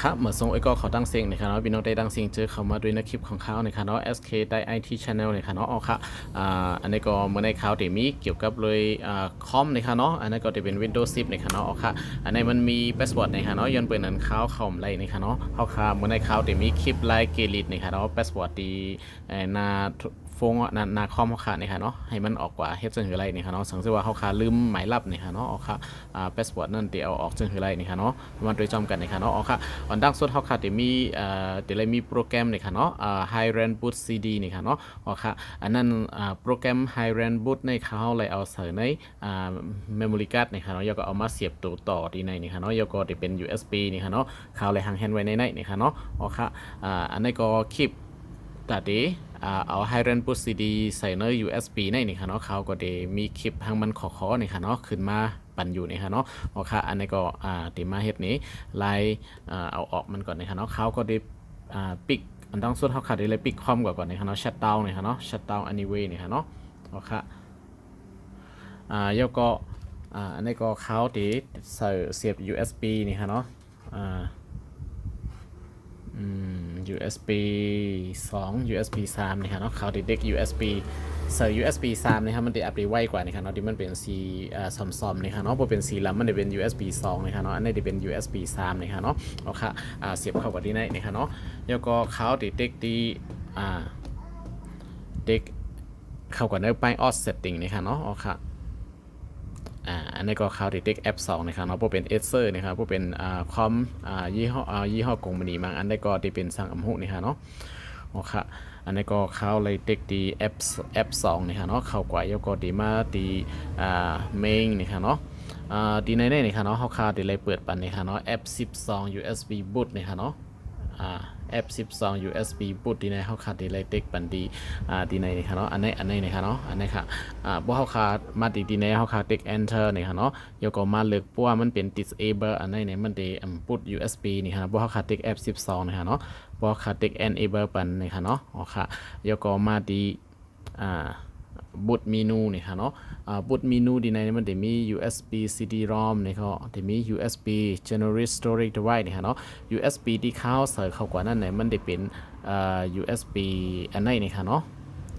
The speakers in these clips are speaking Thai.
ครับเหมือนทรงไอ้ก็เขาตั้งเสียงนะครับเนาะพี่น้องได้ตั้งเสียงเจอเขามาด้วยในคลิปของเขานะครับเนาะ SK ได้ IT Channel นะครับเนาะอ๋อค่ะอ่าอันนี้ก็เมื่อในข่าวที่มีเกี่ยวกับเลยอ่าคอมนะครับเนาะอันนี้ก็จะเป็น Windows 10นะครับเนาะอ๋อค่ะอันนี้มันมีพาสเวิร์ดนะครับเนาะย้อนเปิดนั้นข่าวเข้ามาไล่นะครับเนาะเขาค่ะเมื่อในข่าวที่มีคลิปไลน์เกลิดนะครับเนาะพาสเวิร์ดที่เอ่อหนา ฟงนานาคอมเขาค่ะนะครับเนาะให้มันออกกว่าเฮ็ดจังหือไรนะครับเนาะสังเกตว่าเขาค่ะลืมหมายลับนะครับเนาะอ๋อค่ะอ่าพาสเวิร์ดนั่นเดี๋ยวเอาออกจังหือไรนะครับเนาะมาโดยจอมกันนะครับเนาะอ๋อค่ะอันดังสุดเขาค่ะที่มีเอ่อเดี๋ยวเลยมีโปรแกรมนะครับเนาะอ่า High Rand Boot CD นะครับเนาะอ๋อค่ะอันนั้นอ่าโปรแกรม High Rand Boot ในเขาเลยเอาใส่ในอ่า memory card นะครับเนาะแล้วก็เอามาเสียบตัวต่อที่ในนะครับเนาะแล้วก็จะเป็น USB นะครับเนาะเขาเลยหังแฮนไว้ในในนะครับเนาะอ๋อค่ะอ่าอันนี้ก็คลิปตัดดอ่า เอาไฮเรนปุซีดีใส่ใน USB ในนี่ค่ะเนาะเขาก็เดมีคลิปทางมันขอขอนี่ค่ะเนาะขึ้นมาปั่นอยู่นี่ค่ะเนาะโอเคอันนี้ก็อ่าติมาเฮ็ดนี้ไล่เอาออกมันก่อนนี่ค่ะเนาะเขาก็ได้อ่าปิกอันต้องสุดเขาขาดเลยปิกคอมก่อนก่อนนี่ค่ะเนาะชัตดาวน์นี่ค่ะเนาะชัตดาวน์ anyway นี่ค่ะเนาะโอเคอ่าแล้วก็อ่าอันนี้ก็เขาติใส่เสียบ USB นี่ค่ะเนาะอ่า USB 2 USB 3นะครับเนาะเขาติดเด็ก USB ใส่ USB 3นะครับมันติดอัปเดตไวกว่านะครับเนาะที่มันเป็นสีอ่าซอมๆนะครับเนาะพอเป็นสีลำมันจะเป็น USB 2นะครับเนาะอันนี้จะเป็น USB 3นะครับเนาะเอาค่ะอ่าเสียบเข้ากับที่ไหนนะครับเนาะแล้วก็เขาติดเด็กที่อ่าเด็กเข้ากับในไป OS setting นะครับเนาะเอาค่ะ อ่าอันนี้ก็เขาติเด็กแอป2นะครับเนาะพวกเป็นเอเซอร์นะครับพวกเป็นอ่าคอมอ่ายี่ห้ออ่ายี่ห้อกงมันนีบางอันได้ก็ที่เป็นสั่งอำหุนี่ฮะเนาะโอเคอันนี้ก็เขาเลยเด็กดีแอปแอป2นี่ฮะเนาะเข้ากว่าแล้วก็ดีมาดีอ่าเมงนี่ฮะเนาะอ่าดีในนี่ค่ะเนาะเขาคาดีเลยเปิดปันนี่ฮะเนาะแอป12 USB boot นี่ฮะเนาะอ่า แอป12 USB บุดดีในเฮาคาดีเลยเด็กปันดีอ่าดีในนี่ค่ะเนาะอันนี้อันนี้นี่ค่ะเนาะอันนี้ค่ะอ่าบ่เฮาคาดมาดีดีในเฮาคาเด็ก enter นี่ค่ะเนาะยกก็มาเลือกปัวมันเป็น disable อันนี้เนี่ยมันดีอ่า boot USB นี่ค่ะบ่เฮาคาเด็ก F12 นี่ค่ะเนาะบ่เขาคาเด็ก enable ปันนี่ค่ะเนาะอ๋อค่ะแล้วก็มาดีอ่า บุตเมนูนี่ค่ะเนาะบุตเมนูดีในนี้มันจะมี USB CD-ROM นี่เขาจะมี USB General Storage Device นี่ค่ะเนาะ USB ที่เข้าใส่เข้ากว่านั้นเนี่ยมันจะเป็น USB อันไหนนี่ค่ะเนาะ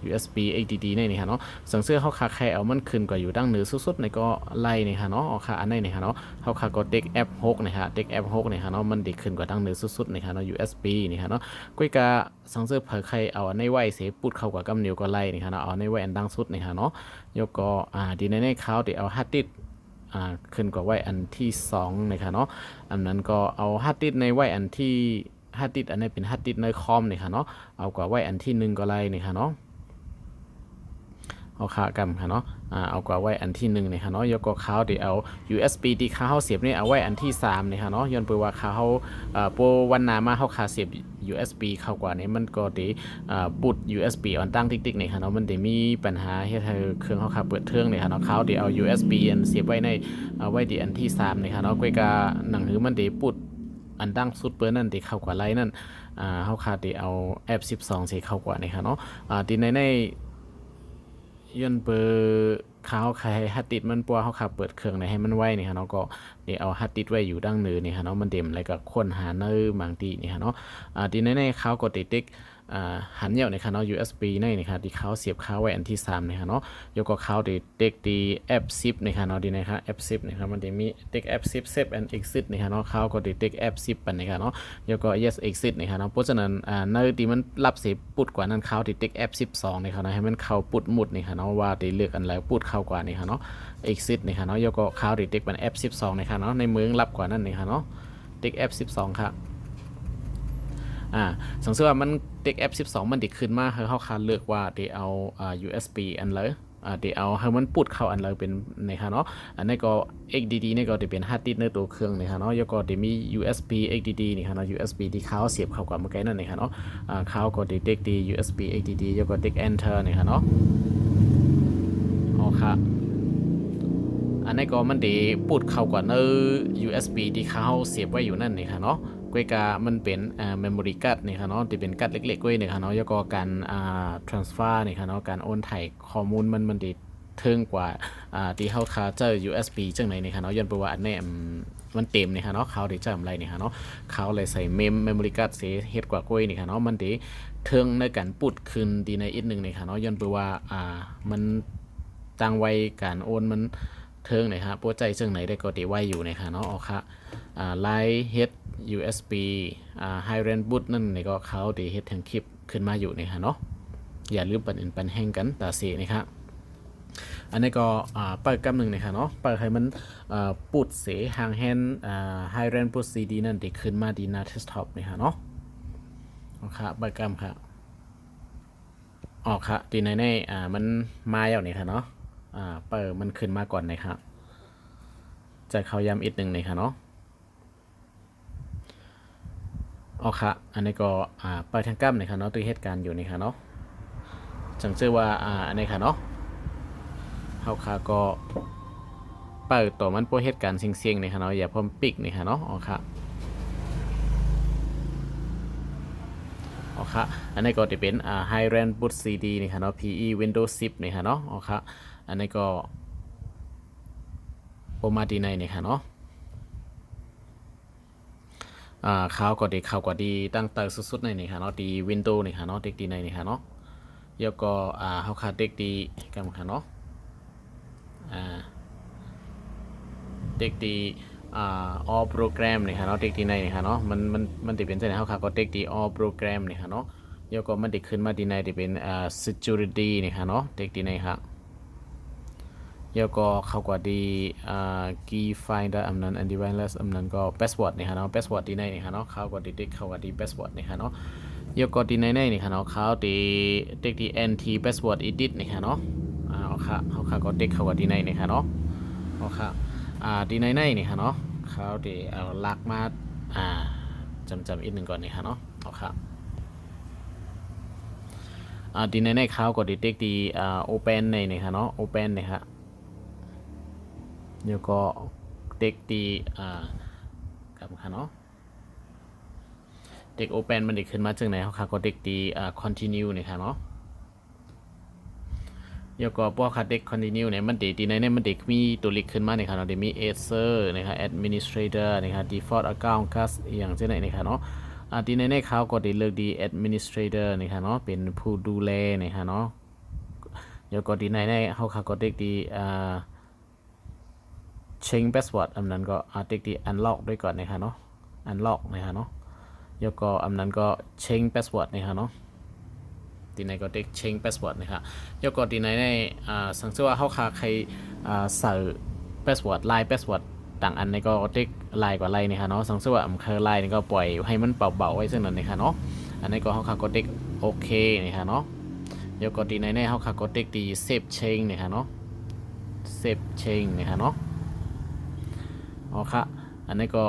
USB ADD ในนี่ค่ะเนาะสังเสื้อเขาคาแค่เอามันขึ้นกว่าอยู่ดั้งเหนือสุดๆในก็ไล่นี่ค่ะเนาะเอาค่ะอันไหนนี่ค่ะเนาะเขาคาก็เด็ก F 6นี่ค่ะเด็ก F 6นี่ค่ะเนาะมันเด็กขึ้นกว่าดั้งเหนือสุดๆนี่ค่ะเนาะ USB นี่ค่ะเนาะกุ้ยกาสังเสื้อเผยใครเอาอันในไว้เสปุดเข้ากว่ากำนิ้วก็ไล่นี่ค่ะเนาะเอาในไว้อันดังสุดนี่ค่ะเนาะยกก็อ่าดีในในเขาเดี๋ยวเอาฮาร์ดดิสอ่าขึ้นกว่าไว้อันที่2นะคะเนาะ อันนั้นก็เอาฮาร์ดดิสในไว้อันที่ฮาร์ดดิสอันนี้เป็นฮาร์ดดิสในคอมนี่ค่ะเนาะ เอากว่าไว้อันที่หนึ่งก็ไล่นี่ค่ะเนาะ เอาค่ากำค่ะเนาะอ่าเอากว่าไว้อันที่หนึ่งนี่ค่ะเนาะยกก็เขาเดี๋ยวเอา USB ที่เขาเสียบนี่เอาไว้อันที่สามนี่ค่ะเนาะย้อนไปว่าเขาอ่าโปรวันนามาเขาขาเสียบ USB เข้ากว่านี้มันก็ดีอ่าปุด USB อันตั้งติ๊กๆนี่ค่ะเนาะมันได้มีปัญหาเฮ็ดให้เครื่องเขาขาเปิดเครื่องนี่ค่ะเนาะเขาเดี๋ยวเอา USB อันเสียบไว้ในเอาไว้ที่อันที่สามนี่ค่ะเนาะก้อยกาหนังหือมันได้ปุดอันดังสุดเปิดนั่นที่เข้ากว่าไลนั่นอ่าเขาขาดที่เอาแอป 12สิเข้ากว่านี่ค่ะเนาะอ่าที่ในใน ย้อนเปอร์เขาใครฮัตติดมันปัวเขาขับเปิดเครื่องในให้มันไว้นี่ฮะเนาะก็เดี๋ยเอาฮัตติดไว้อยู่ดั้งเนื้อนี่ฮะเนาะมันเด็มแล้วก็ค้นหาเนื้อบางทีนี่ฮะเนาะอ่าทีนี้ในเขาก็ติดติ๊ก หันเหี่ยวนี่ค่ะเนาะ USB ในนี่ค่ะที่เขาเสียบเขาไว้อันที่3นี่ค่ะเนาะยกก็เขาติดติกดีแอป10นี่ค่ะเนาะดีนะครับแอป10นี่ครับมันจะมีติ๊กแอป10 save and exit นี่ค่ะเนาะเขาก็ติดติกแอป10ปันนี่ค่ะเนาะแล้วก็ yes exit นี่ค่ะเนาะเพราะฉะนั้นอ่าในที่มันรับเสียปุดกว่านั้นเขาติดติกแอป12นี่ค่ะเนาะให้มันเข้าปุดหมุดนี่ค่ะเนาะว่าได้เลือกอันแล้วปุดเข้ากว่านี่ค่ะเนาะ exit นี่ค่ะเนาะแล้วก็เขาติดติกเป็นแอป12นี่ค่ะเนาะในเมืองรับกว่านั้นนี่ค่ะเนาะติ๊กแอป12ครับ อ่าสังเกตว่ามันเด็ก F12 มันเด็กขึ้นมาคือเขาคาเลือกว่าเดี๋ยวเอาอ่า USB อันเลยอ่าเดี๋ยวเอาให้มันปุดเข้าอันเลยเป็นในะครับเนาะอันนี้ก็ XDD นี่ก็จะเป็นฮาร์ดดิสก์ในตัวเครื่องนะครับเนาะแล้วก็จะมี USB XDD นี่ครับเนาะ USB ที่เขาเสียบเข้ากับเมื่อกี้นั่นนะครับเนาะอ่าเขาก็เด็กดี USB XDD แล้วก็เด็ก Enter นี่ครับเนาะอ๋อคอันนี้ก็มันดีปูดเข้ากว่าเนื้อ USB ที่เขาเสียบไว้อยู่นั่นนี่ค่ะเนาะ กวยกามันเป็นอ่า memory card นี่ค่ะเนาะที่เป็นการ์ดเล็กๆกวยนี่ค่ะเนาะแล้วก็การอ่า transfer นี่ค่ะเนาะการโอนถ่ายข้อมูลมันมันดีเทิงกว่าอ่าที่เฮาคาเจอ USB จังไหนนี่ค่ะเนาะย้อนไปว่าอันนี้มันเต็มนี่ค่ะเนาะเขาได้จำอะไรนี่ค่ะเนาะเขาเลยใส่เมมเมมโมรี่การ์ดเสียเฮ็ดกว่ากล้วยนี่ค่ะเนาะมันด้เทิงในการปุดขึ้นดีในอีกหนึงนี่ค่ะเนาะย้อนไปว่าอ่ามันต่างวัยการโอนมันเทิงนี่ครับปัวใจจังไหนได้ก็ได้ไวอยู่นี่ค่ะเนาะเอาค่ะอ่าไลท์เฮ็ด USB อ่า High Rand Boot นั่นนี่ก็เขาได้เฮ็ดทางคลิปขึ้นมาอยู่นี่ค่ะเนาะอย่าลืมปันอินปันแห้งกันตาเสีนะครับอันนี้ก็เปิดกำหนึ่งนะครับเนาะเปิดให้มันปุดเสหางแฮนอ่าไฮเรนปุดซีดีนั่นเด็กขึ้นมาดีนาเทสท็อปนี่ฮะเนาะเอาครับเปิดกำครับออกครับดีในในอ่ามันมาอย่างนี้ค่ะเนาะอ่าเปิดมันขึ้นมาก่อนนะครับจะเขาย้ำอีกหนึ่งนี่ค่ะเนาะ ออกค่ะอันนี้ก็อ่าไปทางกล้ามนี่ค่ะเนาะตัวเหตุการณ์อยู่ในค่ะเนาะจังชื่อว่าอ่าอันนี้ค่ะเนาะเฮาคาก็เปิดตัวมันโปรเหตุการณ์เสี่ยงๆนี่ค่ะเนาะอย่าพร้อมปิกในค่ะเนาะอ๋อค่ะอ๋อค่ะอันนี้ก็จะเป็นอ่า High Rand Boot CD นี่ค่ะเนาะ PE Windows 10นี่ค่ะเนาะอ๋อค่ะอันนี้ก็โปรมาดีในนี่ค่ะเนาะ อ่าข่าวก็ดีข่าวก็ดีตั้งแต่สุดๆในนี่ค่ะเนาะดี Windows นี่ค่ะเนาะเด็กดีในนี่ค่ะเนาะแล้วก็อ่าเฮาขาดเด็กดีกันค่ะเนาะอ่าเด็กดีอ่า all program นี่ค่ะเนาะเด็กดีในนี่ค่ะเนาะมันมันมันติเป็นจังไดเฮาขาก็เด็กดี all program นี่ค่ะเนาะแล้วก็มันติขึ้นมาดีในที่เป็นอ่า security นี่ค่ะเนาะเด็กดีในค่ะ แล้วก็เขาก็ดีอ่า key finder อำนั้น antivirus อำนั้นก็ password นี่ค่ะเนาะ password ดีในนี่ค่ะเนาะเขาก็ดีเด็กเขาก็ดี password นี่ค่ะเนาะยกกดดีในในนี่ค่ะเนาะเขาตีเด็กที่ NT password edit นี่ค่ะเนาะอ่าเอาค่ะเขาค่ะก็เด็กเขาก็ดีในนี่ค่ะเนาะเอาค่ะอ่าดีในในนี่ค่ะเนาะเขาตีเอาลากมาอ่าจำจำอีกหนึ่งก่อนนี่ค่ะเนาะเอาค่ะอ่าดีในในเขาก็ดีเด็กที่อ่า open ในนี่ค่ะเนาะ open นี่ค่ะ แล้วก็เด็กที่อ่ากับค่ะเนาะเด็ก Open มันเด็กขึ้นมาจากไหนเขาค่ะก็เด็กดีอ่า continue นี่ค่ะเนาะแล้วก็พวกค่ะเด็ก continue เนี่ยมันเด็กดีในเนี่ยมันเด็กมีตัวเล็กขึ้นมาเนี่ยค่ะเนาะเด็กมี acer นะคะ administrator นะคะ default account class อย่างเช่นไหนนี่ค่ะเนาะอ่าดีในเนี่ยเขาก็ได้เลือกดี administrator นี่ค่ะเนาะเป็นผู้ดูแลนี่ค่ะเนาะแล้วก็ดีในเนี่ยเขาค่ะก็เด็กดีอ่า change password อันนั้นก็อาเด็กดี unlock ด้วยก่อนนะคะเนาะ unlock นะคะเนาะแล้วก็อันนั้นก็ change password นะครับเนาะทีไหนก็เด็ก change password นะครับแล้วก็ทีไหนในอ่าสังเกตว่าเขาคาใครอ่าใส่ password ลาย password ต่างอันในก็เด็กลายกว่าลายนี่ค่ะเนาะสังเกตว่าอำเคอลายนี่ก็ปล่อยให้มันเบาๆไว้ซึ่งนั้นนี่ค่ะเนาะอันนี้ก็เขาคาก็เด็กโอเคนี่ค่ะเนาะแล้วก็ทีไหนในเขาคาก็เด็กดี save change นี่ค่ะเนาะ save change นี่ค่ะเนาะ อ๋อค่ะ อันนี้ก็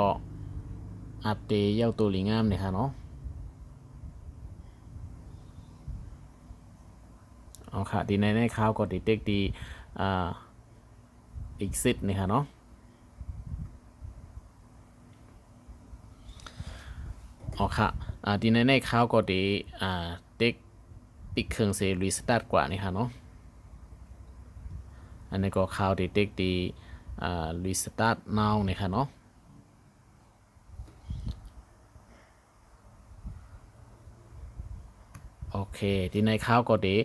อัปเดตเย้าตัวหลีงามเลยค่ะเนาะเอาค่ะดีในในข่าวก็ดีเด็กดีอ่าอีกซิดนี่ค่ะเนาะเอาค่ะอ่าดีในในข่าวก็ดีอ่าเด็กปิดเครื่องเซรีสตาร์ทกว่านี่ค่ะเนาะอันนี้ก็ข่าวดีเด็กดีอ่า รีสตาร์ท now นี่ค่ะเนาะโอเค ที่ในข้าวก็ดี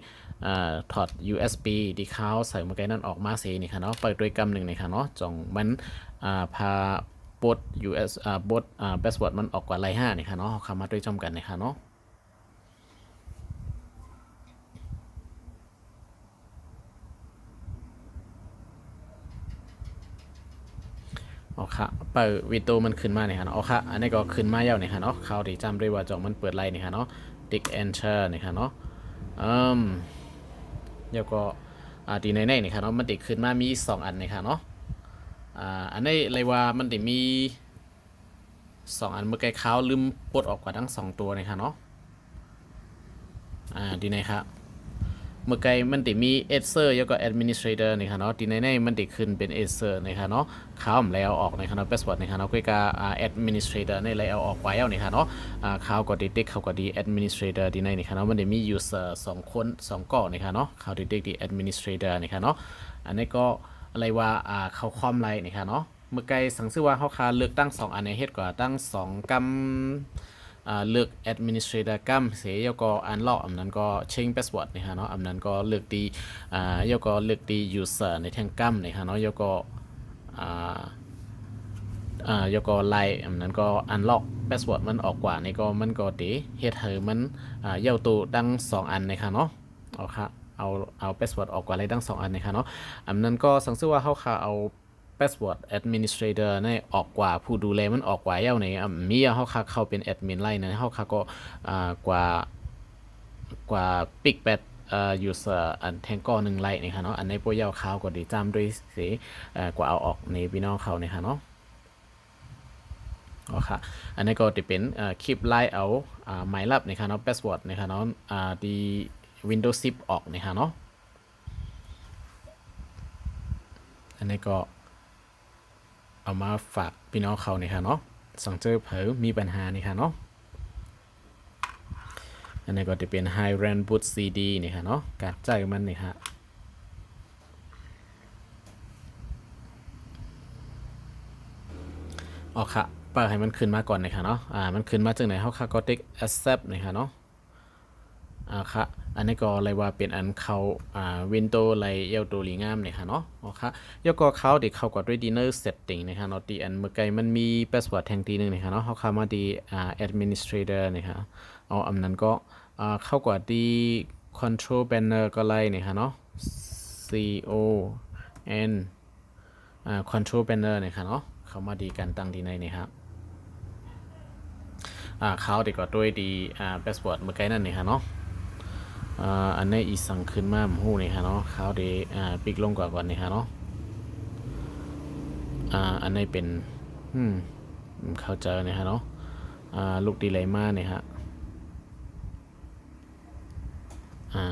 ถอด USB ที่ข้าวใส่มาไกนั่นออกมาเสีนี่ค่ะเนาะเปิดด้วยกำหนึ่งนี่ค่ะเนาะจงมันอ่าพาบด US อ่าบดอ่า password มันออกกว่าไลห้านี่ค่ะเนาะเข้ามาด้วยจอมกันนี่ค่ะเนาะ เอาค่ะเปิดวิดีโอมันขึ้นมาเนี่ยค่ะเนาะเอาค่ะอันนี้ก็ขึ้นมาแล้วเนี่ยค่ะเนาะเขาที่จำได้ว่าจองมันเปิดไลน์เนี่ยค่ะเนาะติ๊ก enter นี่ค่ะเนาะอืมแล้วก็อ่าดีในในเนี่ค่ะเนาะมันติดขึ้นมามี2อันเนี่ค่ะเนาะอ่าอันนี้เลยว่ามันติมี2อันเมื่อกี้เขาลืมปลดออกกว่าทั้ง2ตัวเนี่ค่ะเนาะอ่าดีในครับ เมื่อไกลมันติมี e d s e r แล้วก็ administrator นี่ค่ะเนาะที่ในในมันติขึ้นเป็น e d s e r นี่ค่ะเนาะเขามแล้วออกในค่ะเนาะ password นี่ค่ะเนาะก็กาอ่า administrator ในเลยเอาออกไว้เอานี่ค่ะเนาะอ่าเขาก็ติดเขาก็ดี administrator ที่ในนี่ค่ะเนาะมันได้มี user สองคนสองก่อนี่ค่ะเนาะเขาติดที่ administrator นี่ค่ะเนาะอันนี้ก็อะไรว่าอ่าเขาคอมไลน์นี่ค่ะเนาะเมื่อไกลสังสือว่าเขาคาเลือกตั้งสองอันในเฮ็ดกว่าตั้งสองกำ เลือก administrator กัมเสียแล้วก็อันลอกอันนั้นก็ change password นะฮะเนาะอันนั้นก็เลือกดีอ่าแล้วก็เลือกดี user ในแท่งกัมนะฮะเนาะแล้วก็อ่าอ่าแล้วก็ไล่อันนั้นก็ unlock password มันออกกว่านี่ก็มันก็ดีเฮ็ดให้มันอ่าเย้าตัวดังสองอันนะฮะเนาะเอาค่ะเอาเอา password ออกกว่าอะไรดังสองอันนะฮะเนาะอันนั้นก็สังสือว่าเขาค่ะเอา password administrator เนี่ออกกว่าผู้ดูแลมันออกกว่าเย้าในมีเขาค่ะเข้าเป็นแอดมินไล่นะเขาค่ะก็อ่ากว่ากว่าปิกแปดเอ่อ user อันแทงก้อหนึ่งไล่นี่ค่ะเนาะอันในพวกเย้าขาวก็ดีจำด้วยสิเอ่อกว่าเอาออกในพี่น้องเขาเนี่ยค่ะเนาะอ๋อค่ะอันนี้ก็จะเป็นคลิปไล่เอาหมายลับนะคะเนาะ password นะคะเนาะอ่าดี Windows 10 ออกนะคะเนาะอันนี้ก็ เอามาฝากพี่น้องเขาเนี่ยค่ะเนาะสังเจอเผอมีปัญหานี่ค่ะเนาะอันนี้ก็จะเป็น High r a n Boot CD นี่ค่ะเนาะการจ่ายมันนี่ค่ะออกค่ะเปิดให้มันขึ้นมาก่อนนะคะเนาะ อ่า มันขึ้นมาจากไหนเขาค่ะก็ take accept นี่ค่ะเนาะอ่าค่ะ อันนี้ก็เลยว่าเป็นอันเขาอ่าวินโดว์ไรเอลตัวลีงามเนี่ยค่ะเนาะโอเคยกก็เขาเด็กเขาก็ด้วย dinner setting นะคะเนาะที่อันเมื่อไกลมันมี password แทงทีหนึงนะคะเนาะเขาเข้ามาที่อ่า administrator นะคะเอาอันนั้นก็อ่าเข้ากว่าที่ control banner ก็ไล่นะคะเนาะ c o n อ่า control banner นะคะเนาะเข้ามาดีกันตั้งที่ในนี่ครับอ่าเขาเด็กก็ด้วยดีอ่า password เมื่อไกลนั่นนี่ค่ะเนาะ อันนี้อีสังขึ้นมาหมูนี่ฮะเนาะเขาเดอ่าปิกลงกว่าก่อนนี่ฮะเนาะอ่าอันนี้เป็นอืมเข้าใจนี่ฮะเนาะอ่าลูกดีเลยมาเนี่ยฮะอ่า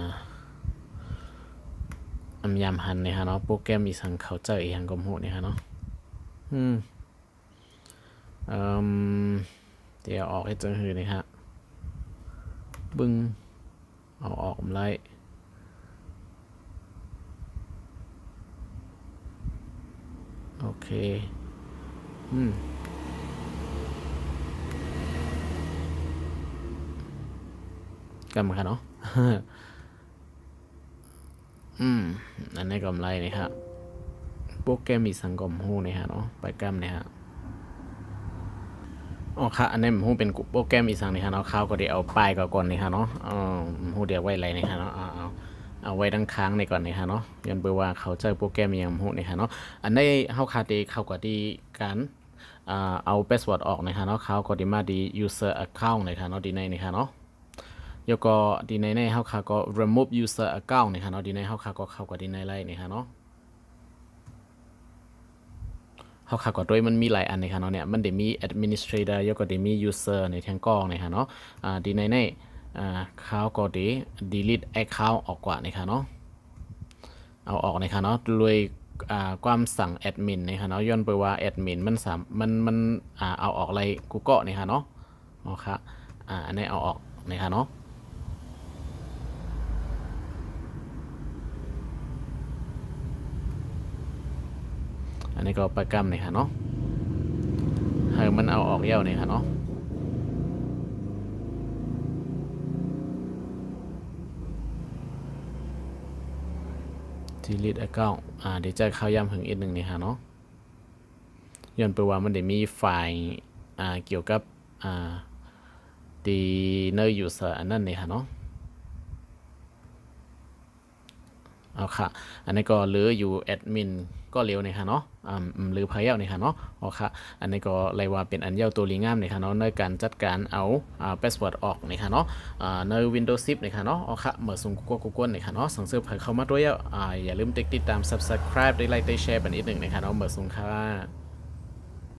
อำยำหันเนี่ยฮะเนาะโปรแกรมอีสังเข้าใจออีหังกมหูนี่ฮะเนาะอืมอืมเดี๋ยวออกให้เจอหือนี่ฮะบึ้ง เอาออกผมไล่โอเค อืม กำค่ะเนาะ อืม อันนี้กำไรนี่ครับ โปรแกรมมีสังคมหูนี่ฮะเนาะ ไปกำเนี่ยฮะ อ๋อค่ะอันนี้ผมพูดเป็นโปรแกรมอีสังนี่ฮะเนาะข้าวก็เดี๋ยวเอาป้ายก่อนก่อนนี่ฮะเนาะอ๋อผมพูดเดี๋ยวไว้ไรนี่ฮะเนาะเอาเอาเอาไว้ดังค้างในก่อนนี่ฮะเนาะยันเบอร์ว่าเขาเจอโปรแกรมอย่างผมพูดนี่ฮะเนาะอันนี้เข้าคาตีเข้ากับดีการอ่าเอา password ออกนะฮะเนาะเขาก็ดีมาดี user account นะฮะเนาะดีในนี่ฮะเนาะแล้วก็ดีในในเข้าคาก็ remove user account นี่ฮะเนาะดีในเข้าคาก็เข้ากับดีในไล่นี่ฮะเนาะ เขาขับกับด้วยมันมีหลายอันในค่ะเนาะเนี่ยมันเดมี administrator แล้วก็เดี๋ยวมี user ในทั้งกล้องในค่ะเนาะอ่าดีในในอ่าเขาก็เดี๋ยว delete account ออกกว่าในค่ะเนาะเอาออกในค่ะเนาะดยอ่าความสั่ง admin ในค่ะเนาะย้อนไปว่า admin มันสามมันมันอ่าเอาออกอะไรกูก็ในะคะเนาะอ๋อค่ะอ่าอันนี้เอาออกในค่ะเนาะ อั นนี้ก็ประกำนี่ค่ะเนาะให้มันเอาออกเย้านี่ค่ะเนาะทีลิด account อ่าเดี๋ยวจะเข้าย้ำถึงอีกหนึ่งนี่ค่ะเนาะย้อนไปว่ามันเดี๋ยวมีไฟล์อ่าเกี่ยวกับอ่าดีเนอร์ยูเซอร์อันนั้นนี่ค่ะเนาะ เอาค่ะ อันนี้ก็เหลืออยู่แอดมินก็เร็วนี่ค่ะเนาะอ่าอืมหรือพายเย้านี่ค่ะเนาะเอาค่ะ อันนี้ก็เลยว่าเป็นอันเย้าตัวลีงามนี่ค่ะเนาะในการจัดการเอาอ่าพาสเวิร์ดออกนี่ค่ะเนาะอ่าใน Windows 10นี่ค่ะเนาะเอาค่ะเมื่อส่งกูกูกวนนี่ค่ะเนาะสั่งซื้อเผยเข้ามาด้วยอ่าอย่าลืมติดตาม subscribe ได้ไลค์ได้แชร์บันอีกหนึ่งนี่ค่ะเนาะเมื่อส่งค่ะ